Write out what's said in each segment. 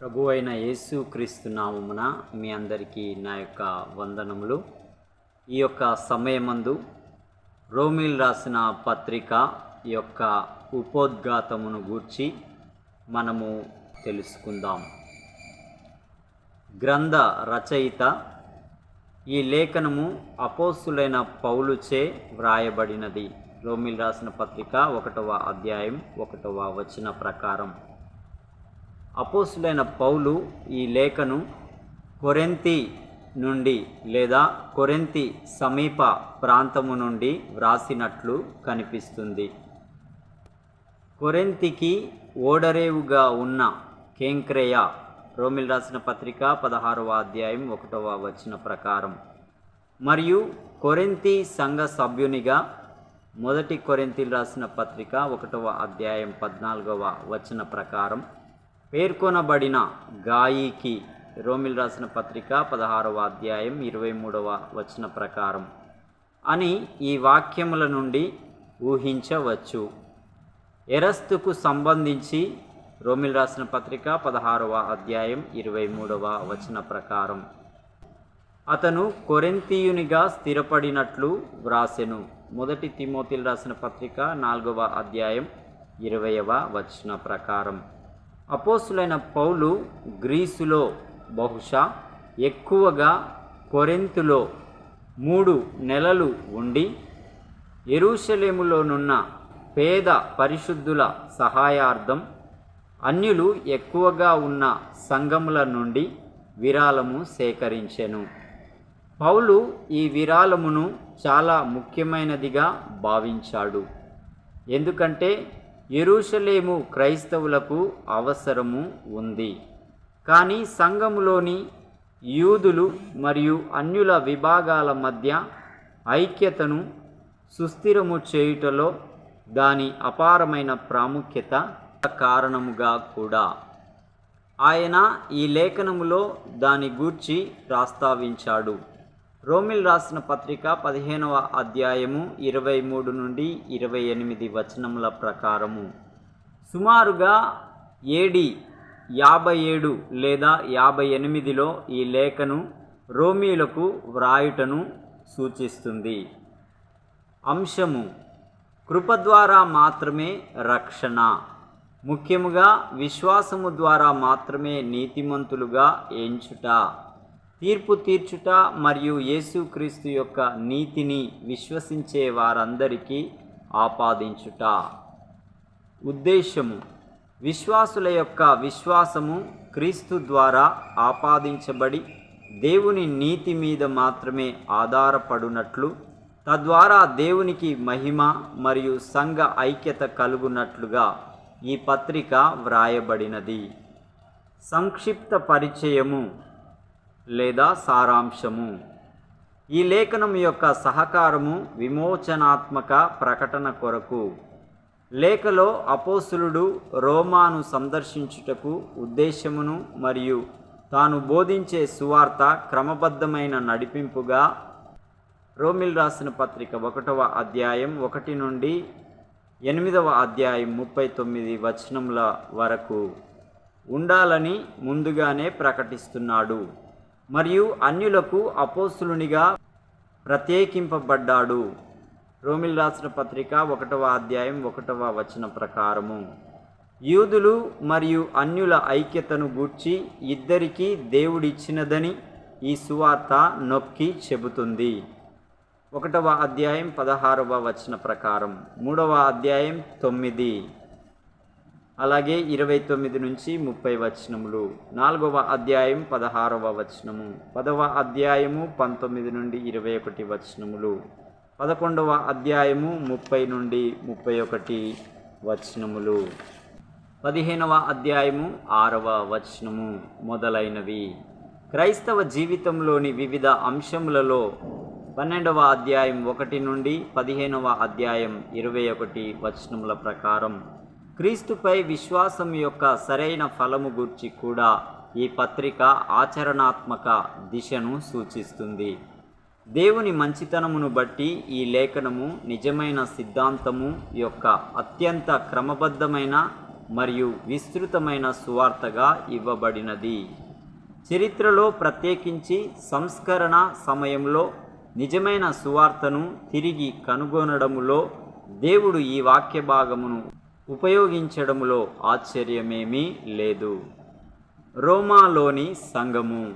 ప్రభు అయిన యేసు క్రీస్తు నామమున మీ అందరికీ నా యొక్క వందనములు. ఈ యొక్క సమయమందు రోమిల్ రాసిన పత్రిక యొక్క ఉపోద్ఘాతమును గూర్చి మనము తెలుసుకుందాం. గ్రంథ రచయిత ఈ లేఖనము అపోస్తులైన పౌలుచే వ్రాయబడినది. రోమిల్ రాసిన పత్రిక ఒకటవ అధ్యాయం ఒకటవ వచన ప్రకారం. అపోసులైన పౌలు ఈ లేఖను కొరెంతి నుండి లేదా కొరెంతి సమీప ప్రాంతము నుండి వ్రాసినట్లు కనిపిస్తుంది. కొరెంతికి ఓడరేవుగా ఉన్న కేంక్రేయ రోమిల్ రాసిన పత్రిక పదహారవ అధ్యాయం ఒకటవ వచ్చిన ప్రకారం మరియు కొరెంతి సంఘ సభ్యునిగా మొదటి కొరెంతిలు రాసిన పత్రిక ఒకటవ అధ్యాయం పద్నాలుగవ వచన ప్రకారం పేర్కొనబడిన గాయికి రోమిల్ రాసిన పత్రిక పదహారవ అధ్యాయం ఇరవై మూడవ వచన ప్రకారం అని ఈ వాక్యముల నుండి ఊహించవచ్చు. ఎరస్తుకు సంబంధించి రోమిల్ రాసిన పత్రిక పదహారవ అధ్యాయం ఇరవై మూడవ వచన ప్రకారం అతను కొరెంతీయునిగా స్థిరపడినట్లు వ్రాసెను. మొదటి తిమోతిలు రాసిన పత్రిక నాలుగవ అధ్యాయం ఇరవయవ వచన ప్రకారం అపోసులైన పౌలు గ్రీసులో బహుశా ఎక్కువగా కొరెంతులో మూడు నెలలు ఉండి ఎరుషలేములోనున్న పేద పరిశుద్ధుల సహాయార్థం అన్యులు ఎక్కువగా ఉన్న సంఘముల నుండి విరాళము సేకరించెను. పౌలు ఈ విరాళమును చాలా ముఖ్యమైనదిగా భావించాడు. ఎందుకంటే ఎరుషలేము క్రైస్తవులకు అవసరము ఉంది. కానీ సంఘములోని యూదులు మరియు అన్యుల విభాగాల మధ్య ఐక్యతను సుస్థిరము చేయుటలో దాని అపారమైన ప్రాముఖ్యత కారణముగా కూడా. ఆయన ఈ లేఖనములో దాని గూర్చి ప్రస్తావించాడు రోమిల్ రాసిన పత్రిక పదిహేనవ అధ్యాయము ఇరవై మూడు నుండి ఇరవై ఎనిమిది వచనముల ప్రకారము. సుమారుగా ఏడి యాభై ఏడు లేదా యాభై ఎనిమిదిలో ఈ లేఖను రోమీలకు వ్రాయుటను సూచిస్తుంది. అంశము కృప ద్వారా మాత్రమే రక్షణ. ముఖ్యముగా విశ్వాసము ద్వారా మాత్రమే నీతిమంతులుగా ఎంచుట. తీర్పు తీర్చుట మరియు యేసుక్రీస్తు యొక్క నీతిని విశ్వసించే వారందరికీ ఆపాదించుట. ఉద్దేశము విశ్వాసుల యొక్క విశ్వాసము క్రీస్తు ద్వారా ఆపాదించబడి దేవుని నీతి మీద మాత్రమే ఆధారపడునట్లు తద్వారా దేవునికి మహిమ మరియు సంఘ ఐక్యత కలుగునట్లుగా ఈ పత్రిక వ్రాయబడినది. సంక్షిప్త పరిచయము లేదా సారాంశము. ఈ లేఖనం యొక్క సహకారము విమోచనాత్మక ప్రకటన కొరకు. లేఖలో అపోసులుడు రోమాను సందర్శించుటకు ఉద్దేశమును మరియు తాను బోధించే సువార్త క్రమబద్ధమైన నడిపింపుగా రోమిల్ రాసిన పత్రిక ఒకటవ అధ్యాయం ఒకటి నుండి ఎనిమిదవ అధ్యాయం ముప్పై తొమ్మిది వచనముల వరకు ఉండాలని ముందుగానే ప్రకటిస్తున్నాడు. మరియు అన్యులకు అపోస్తులునిగా ప్రత్యేకింపబడ్డాడు. రోమిల్ రాసిన పత్రిక ఒకటవ అధ్యాయం ఒకటవ వచన ప్రకారము. యూదులు మరియు అన్యుల ఐక్యతను గూర్చి ఇద్దరికీ దేవుడిచ్చినదని ఈ సువార్త నొక్కి చెబుతుంది. ఒకటవ అధ్యాయం పదహారవ వచన ప్రకారం. మూడవ అధ్యాయం తొమ్మిది. అలాగే ఇరవై తొమ్మిది నుంచి ముప్పై వచనములు. నాలుగవ అధ్యాయం పదహారవ వచనము. పదవ అధ్యాయము పంతొమ్మిది నుండి ఇరవై ఒకటి వచనములు. పదకొండవ అధ్యాయము ముప్పై నుండి ముప్పై ఒకటి వచనములు. పదిహేనవ అధ్యాయము ఆరవ వచనము మొదలైనవి. క్రైస్తవ జీవితంలోని వివిధ అంశములలో పన్నెండవ అధ్యాయం ఒకటి నుండి పదిహేనవ అధ్యాయం ఇరవై ఒకటి వచనముల ప్రకారం క్రీస్తుపై విశ్వాసం యొక్క సరైన ఫలము గురించి కూడా ఈ పత్రిక ఆచరణాత్మక దిశను సూచిస్తుంది. దేవుని మంచితనమును బట్టి ఈ లేఖనము నిజమైన సిద్ధాంతము యొక్క అత్యంత క్రమబద్ధమైన మరియు విస్తృతమైన సువార్తగా ఇవ్వబడినది. చరిత్రలో ప్రత్యేకించి సంస్కరణ సమయంలో నిజమైన సువార్తను తిరిగి కనుగొనడములో దేవుడు ఈ వాక్య భాగమును ఉపయోగించడంలో ఆశ్చర్యమేమీ లేదు. రోమాలోని సంఘము.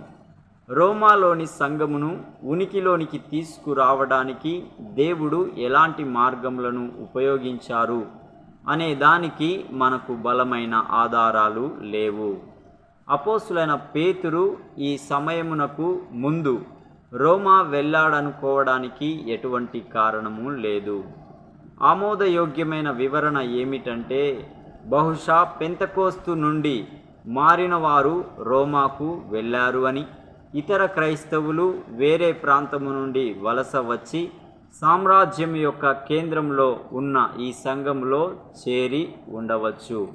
రోమాలోని సంఘమును ఉనికిలోనికి తీసుకురావడానికి దేవుడు ఎలాంటి మార్గములను ఉపయోగించారు అనే దానికి మనకు బలమైన ఆధారాలు లేవు. అపోసులైన పేతురు ఈ సమయమునకు ముందు రోమా వెళ్ళాడనుకోవడానికి ఎటువంటి కారణము లేదు. ఆమోదయోగ్యమైన వివరణ ఏమిటంటే బహుశా పెంతకోస్తు నుండి మారిన వారు రోమాకు వెళ్ళారు అని. ఇతర క్రైస్తవులు వేరే ప్రాంతము నుండి వలస వచ్చి సామ్రాజ్యం యొక్క కేంద్రంలో ఉన్న ఈ సంఘంలో చేరి ఉండవచ్చు.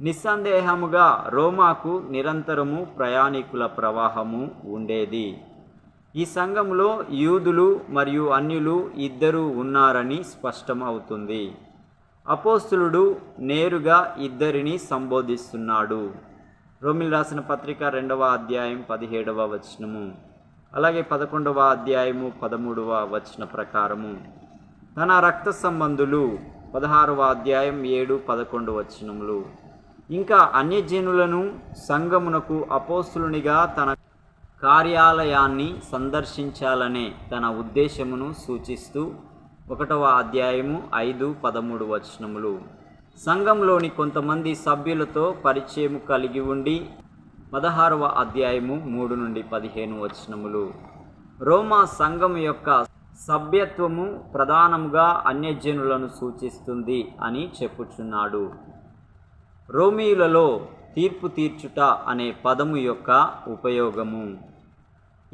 నిస్సందేహముగా రోమాకు నిరంతరము ప్రయాణికుల ప్రవాహము ఉండేది. ఈ సంఘంలో యూదులు మరియు అన్యులు ఇద్దరు ఉన్నారని స్పష్టం అవుతుంది అపోస్తులుడు నేరుగా ఇద్దరిని సంబోధిస్తున్నాడు. రోమిల్ రాసిన పత్రిక రెండవ అధ్యాయం పదిహేడవ వచనము. అలాగే పదకొండవ అధ్యాయము పదమూడవ వచన ప్రకారము. తన రక్త సంబంధులు పదహారవ అధ్యాయం ఏడు పదకొండు వచనములు. ఇంకా అన్యజనులను సంఘమునకు అపోస్తులునిగా తన కార్యాలయాన్ని సందర్శించాలనే తన ఉద్దేశమును సూచిస్తూ ఒకటవ అధ్యాయము ఐదు పదమూడు వచనములు. సంఘంలోని కొంతమంది సభ్యులతో పరిచయం కలిగి ఉండి పదహారవ అధ్యాయము మూడు నుండి పదిహేను వచనములు. రోమా సంఘం యొక్క సభ్యత్వము ప్రధానముగా అన్యజనులను సూచిస్తుంది అని చెప్పుచున్నాడు. రోమీయులలో తీర్పు తీర్చుట అనే పదము యొక్క ఉపయోగము.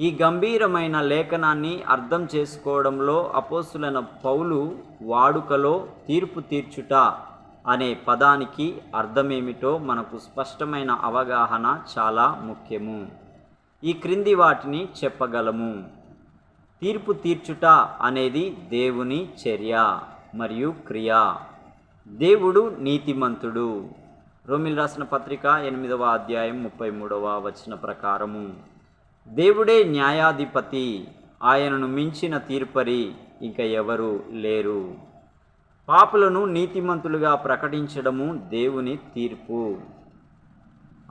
ఈ గంభీరమైన లేఖనాన్ని అర్థం చేసుకోవడంలో అపోసులైన పౌలు వాడుకలో తీర్పు తీర్చుట అనే పదానికి అర్థమేమిటో మనకు స్పష్టమైన అవగాహన చాలా ముఖ్యము. ఈ క్రింది వాటిని చెప్పగలము. తీర్పు తీర్చుట అనేది దేవుని చర్య మరియు క్రియ. దేవుడు నీతిమంతుడు. రోమిల్ రాసిన పత్రిక ఎనిమిదవ అధ్యాయం ముప్పై మూడవ వచన ప్రకారము. దేవుడే న్యాయాధిపతి. ఆయనను మించిన తీర్పరి ఇంక ఎవరు లేరు. పాపులను నీతిమంతులుగా ప్రకటించడము దేవుని తీర్పు.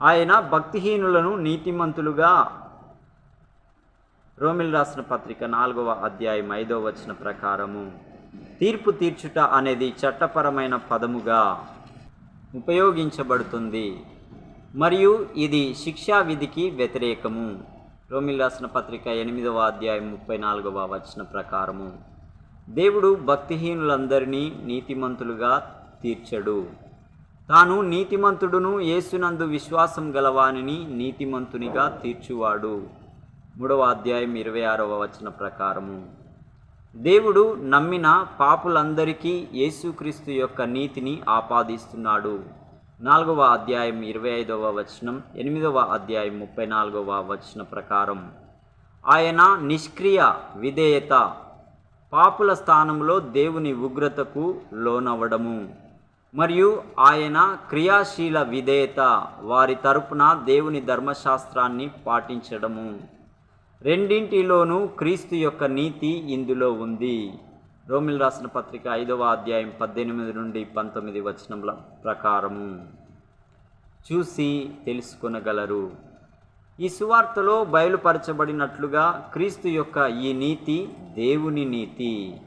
ఆయన భక్తిహీనులను నీతిమంతులుగా రోమిల్ రాసిన పత్రిక నాలుగవ అధ్యాయం ఐదవ వచన ప్రకారము. తీర్పు తీర్చుట అనేది చట్టపరమైన పదముగా ఉపయోగించబడుతుంది. మరియు ఇది శిక్షా విధికి వ్యతిరేకము. రోమిల్ రాసిన పత్రిక ఎనిమిదవ అధ్యాయం ముప్పై నాలుగవ వచన ప్రకారము. దేవుడు భక్తిహీనులందరినీ నీతిమంతులుగా తీర్చడు. తాను నీతిమంతుడును యేసునందు విశ్వాసం గలవానిని నీతిమంతునిగా తీర్చువాడు. మూడవ అధ్యాయం ఇరవై ఆరవ వచన ప్రకారము. దేవుడు నమ్మిన పాపులందరికీ యేసుక్రీస్తు యొక్క నీతిని ఆపాదిస్తున్నాడు. నాలుగవ అధ్యాయం ఇరవై ఐదవ వచనం ఎనిమిదవ అధ్యాయం ముప్పై నాలుగవ వచన ప్రకారం ఆయన నిష్క్రియ విధేయత పాపుల స్థానంలో దేవుని ఉగ్రతకు లోనవ్వడము మరియు ఆయన క్రియాశీల విధేయత వారి తరపున దేవుని ధర్మశాస్త్రాన్ని పాటించడము. రెండింటిలోనూ క్రీస్తు యొక్క నీతి ఇందులో ఉంది. రోమిల్ రాసిన పత్రిక ఐదవ అధ్యాయం పద్దెనిమిది నుండి పంతొమ్మిది వచనముల ప్రకారము. చూసి తెలుసుకొనగలరు. ఈ సువార్తలో బయలుపరచబడినట్లుగా క్రీస్తు యొక్క ఈ నీతి దేవుని నీతి.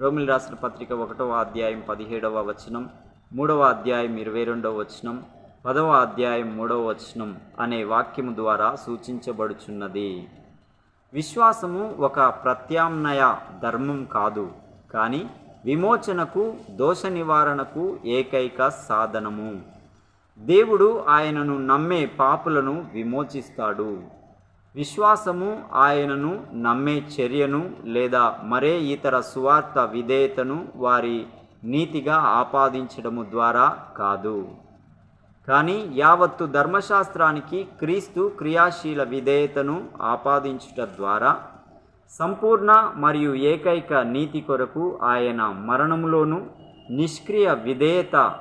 రోమిల్ రాసిన పత్రిక ఒకటవ అధ్యాయం పదిహేడవ వచనం మూడవ అధ్యాయం ఇరవై రెండవ వచనం పదవ అధ్యాయం మూడవ వచనం అనే వాక్యము ద్వారా సూచించబడుచున్నది. విశ్వాసము ఒక ప్రత్యామ్నాయ ధర్మం కాదు. కానీ విమోచనకు దోష నివారణకు ఏకైక సాధనము. దేవుడు ఆయనను నమ్మే పాపులను విమోచిస్తాడు. విశ్వాసము ఆయనను నమ్మే చర్యను లేదా మరే ఇతర సువార్త విధేయతను వారి నీతిగా ఆపాదించడము ద్వారా కాదు. కానీ యావత్తు ధర్మశాస్త్రానికి క్రీస్తు క్రియాశీల విధేయతను ఆపాదించుట ద్వారా సంపూర్ణ మరియు ఏకైక నీతి కొరకు ఆయన మరణములోను నిష్క్రియ విధేయత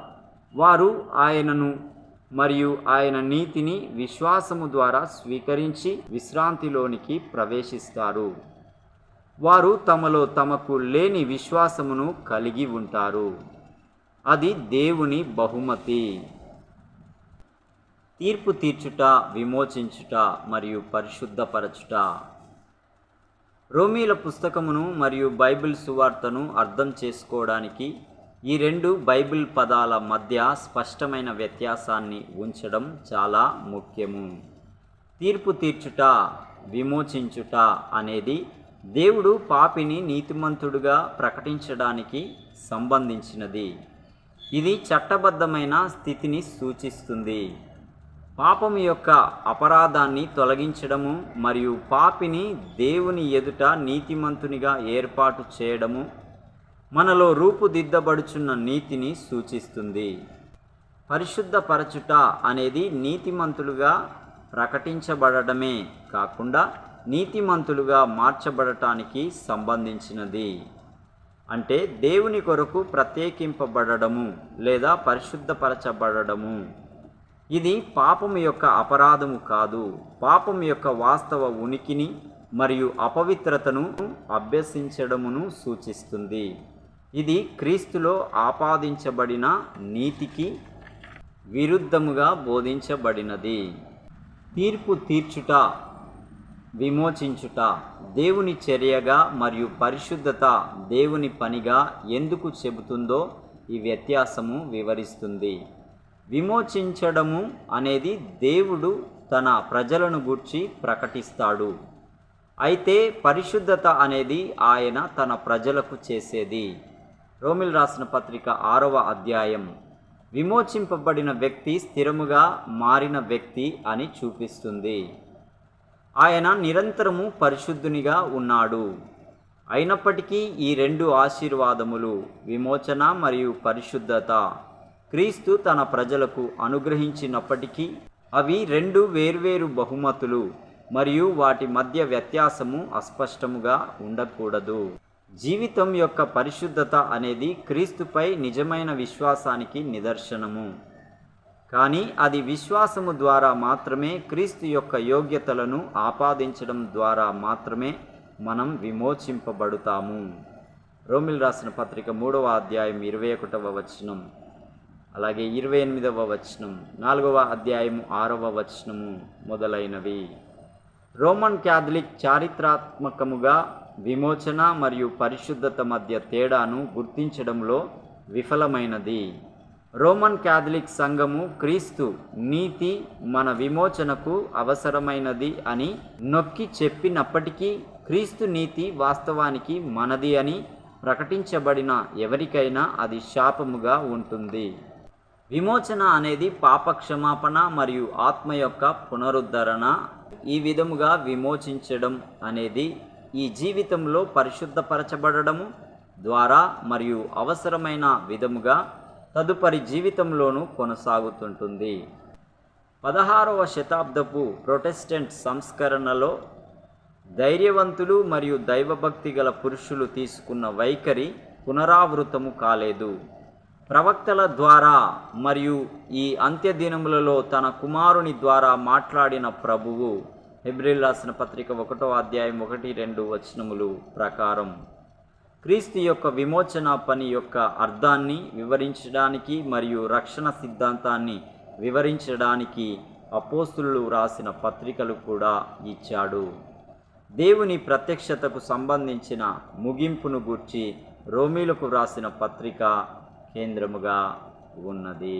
వారు ఆయనను మరియు ఆయన నీతిని విశ్వాసము ద్వారా స్వీకరించి విశ్రాంతిలోనికి ప్రవేశిస్తారు. వారు తమలో తమకు లేని విశ్వాసమును కలిగి ఉంటారు. అది దేవుని బహుమతి. తీర్పు తీర్చుట విమోచించుట మరియు పరిశుద్ధపరచుట. రోమీల పుస్తకమును మరియు బైబిల్ సువార్తను అర్థం చేసుకోవడానికి ఈ రెండు బైబిల్ పదాల మధ్య స్పష్టమైన వ్యత్యాసాన్ని ఉంచడం చాలా ముఖ్యము. తీర్పు తీర్చుట విమోచించుట అనేది దేవుడు పాపిని నీతిమంతుడుగా ప్రకటించడానికి సంబంధించినది. ఇది చట్టబద్ధమైన స్థితిని సూచిస్తుంది. పాపం యొక్క అపరాధాన్ని తొలగించడము మరియు పాపిని దేవుని ఎదుట నీతిమంతునిగా ఏర్పాటు చేయడము మనలో రూపుదిద్దబడుచున్న నీతిని సూచిస్తుంది. పరిశుద్ధపరచుట అనేది నీతిమంతులుగా ప్రకటించబడటమే కాకుండా నీతిమంతులుగా మార్చబడటానికి సంబంధించినది. అంటే దేవుని కొరకు ప్రత్యేకింపబడము లేదా పరిశుద్ధపరచబడము ఇది పాపం యొక్క అపరాధము కాదు. పాపం యొక్క వాస్తవ ఉనికిని మరియు అపవిత్రతను అభ్యసించడమును సూచిస్తుంది. ఇది క్రీస్తులో ఆపాదించబడిన నీతికి విరుద్ధముగా బోధించబడినది. తీర్పు తీర్చుట విమోచించుట దేవుని చర్యగా మరియు పరిశుద్ధత దేవుని పనిగా ఎందుకు చెబుతుందో ఈ వ్యత్యాసము వివరిస్తుంది. విమోచించడము అనేది దేవుడు తన ప్రజలను గూర్చి ప్రకటిస్తాడు. అయితే పరిశుద్ధత అనేది ఆయన తన ప్రజలకు చేసేది. రోమిల్ రాసిన పత్రిక ఆరవ అధ్యాయం. విమోచింపబడిన వ్యక్తి స్థిరముగా మారిన వ్యక్తి అని చూపిస్తుంది. ఆయన నిరంతరము పరిశుద్ధునిగా ఉన్నాడు. అయినప్పటికీ ఈ రెండు ఆశీర్వాదములు విమోచన మరియు పరిశుద్ధత. క్రీస్తు తన ప్రజలకు అనుగ్రహించినప్పటికీ అవి రెండు వేర్వేరు బహుమతులు మరియు వాటి మధ్య వ్యత్యాసము అస్పష్టముగా ఉండకూడదు. జీవితం యొక్క పరిశుద్ధత అనేది క్రీస్తుపై నిజమైన విశ్వాసానికి నిదర్శనము. కానీ అది విశ్వాసము ద్వారా మాత్రమే క్రీస్తు యొక్క యోగ్యతలను ఆపాదించడం ద్వారా మాత్రమే మనం విమోచింపబడుతాము. రోమిల్ రాసిన పత్రిక మూడవ అధ్యాయం ఇరవై ఒకటవ వచనం. అలాగే ఇరవై ఎనిమిదవ వచనం నాలుగవ అధ్యాయము ఆరవ వచనము మొదలైనవి. రోమన్ క్యాథలిక్ చారిత్రాత్మకముగా విమోచన మరియు పరిశుద్ధత మధ్య తేడాను గుర్తించడంలో విఫలమైనది. రోమన్ క్యాథలిక్ సంఘము క్రీస్తు నీతి మన విమోచనకు అవసరమైనది అని నొక్కి చెప్పినప్పటికీ క్రీస్తు నీతి వాస్తవానికి మనది అని ప్రకటించబడిన ఎవరికైనా అది శాపముగా ఉంటుంది. విమోచన అనేది పాప క్షమాపణ మరియు ఆత్మ యొక్క పునరుద్ధరణ. ఈ విధముగా విమోచించడం అనేది ఈ జీవితంలో పరిశుద్ధపరచబడము ద్వారా మరియు అవసరమైన విధముగా తదుపరి జీవితంలోనూ కొనసాగుతుంటుంది. పదహారవ శతాబ్దపు ప్రొటెస్టెంట్ సంస్కరణలో ధైర్యవంతులు మరియు దైవభక్తి గల పురుషులు తీసుకున్న వైఖరి పునరావృతము కాలేదు. ప్రవక్తల ద్వారా మరియు ఈ అంత్యదినములలో తన కుమారుని ద్వారా మాట్లాడిన ప్రభువు. హెబ్రిల్ రాసిన పత్రిక ఒకటో అధ్యాయం ఒకటి రెండు వచనములు ప్రకారం క్రీస్తు యొక్క విమోచన పని యొక్క అర్థాన్ని వివరించడానికి మరియు రక్షణ సిద్ధాంతాన్ని వివరించడానికి అపోస్తులు రాసిన పత్రికలు కూడా ఇచ్చాడు. దేవుని ప్రత్యక్షతకు సంబంధించిన ముగింపును గూర్చి రోమీలకు వ్రాసిన పత్రిక కేంద్రముగా ఉన్నది.